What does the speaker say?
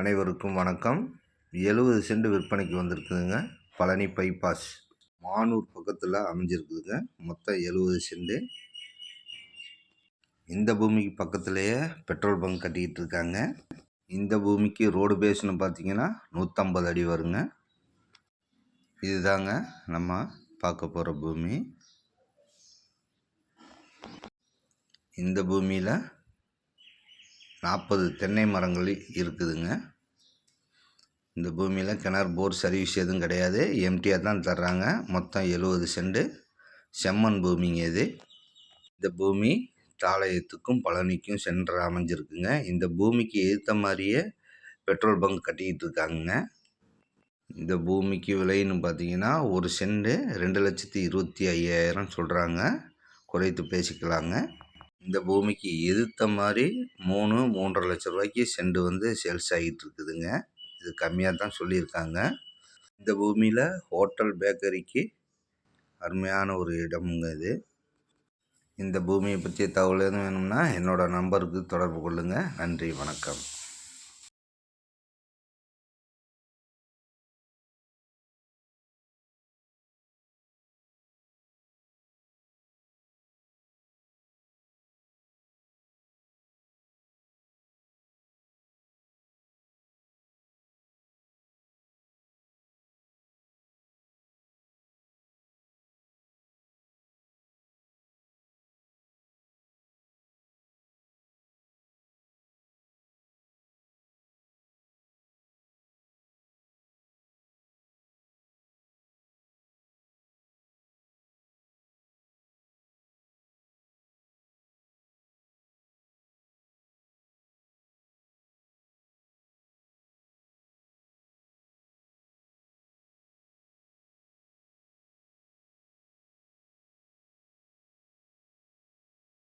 அனைவருக்கும் வணக்கம். எழுபது சென்ட் விற்பனைக்கு வந்திருக்குதுங்க. பழனி பைபாஸ் மானூர் பக்கத்தில் அமைஞ்சிருக்குதுங்க. மொத்தம் எழுபது சென்ட். இந்த பூமிக்கு பக்கத்துலேயே பெட்ரோல் பங்க் கட்டிக்கிட்டு இருக்காங்க. இந்த பூமிக்கு ரோடு பேஸ்னு பார்த்தீங்கன்னா நூற்றம்பது அடி வருங்க. இதுதாங்க நம்ம பார்க்க போகிற பூமி. இந்த பூமியில் நாற்பது தென்னை மரங்கள் இருக்குதுங்க. இந்த பூமியில் கிணறு போர் சர்வீஸ் எதுவும் கிடையாது. எம்டியாக தான் தர்றாங்க. மொத்தம் எழுபது செண்டு செம்மண் பூமிங்க இது. இந்த பூமி தாளையத்துக்கும் பழனிக்கும் சென்று அமைஞ்சிருக்குங்க. இந்த பூமிக்கு ஏற்ற மாதிரியே பெட்ரோல் பங்க் கட்டிக்கிட்டு இருக்காங்கங்க. இந்த பூமிக்கு விலைன்னு பார்த்தீங்கன்னா ஒரு செண்டு ரெண்டு லட்சத்தி இருபத்தி ஐயாயிரம் சொல்கிறாங்க குறைத்து பேசிக்கலாங்க. இந்த பூமிக்கு எதிர்த்த மாதிரி மூணு மூன்றரை லட்ச ரூபாய்க்கு செண்டு வந்து சேல்ஸ் ஆகிட்டு இருக்குதுங்க இது கம்மியாக தான் சொல்லியிருக்காங்க. இந்த பூமியில் ஹோட்டல் பேக்கரிக்கு அருமையான ஒரு இடமுங்க இது. இந்த பூமியை பற்றிய தகவல் எதுவும் வேணும்னா என்னோடய நம்பருக்கு தொடர்பு கொள்ளுங்கள் நன்றி வணக்கம்.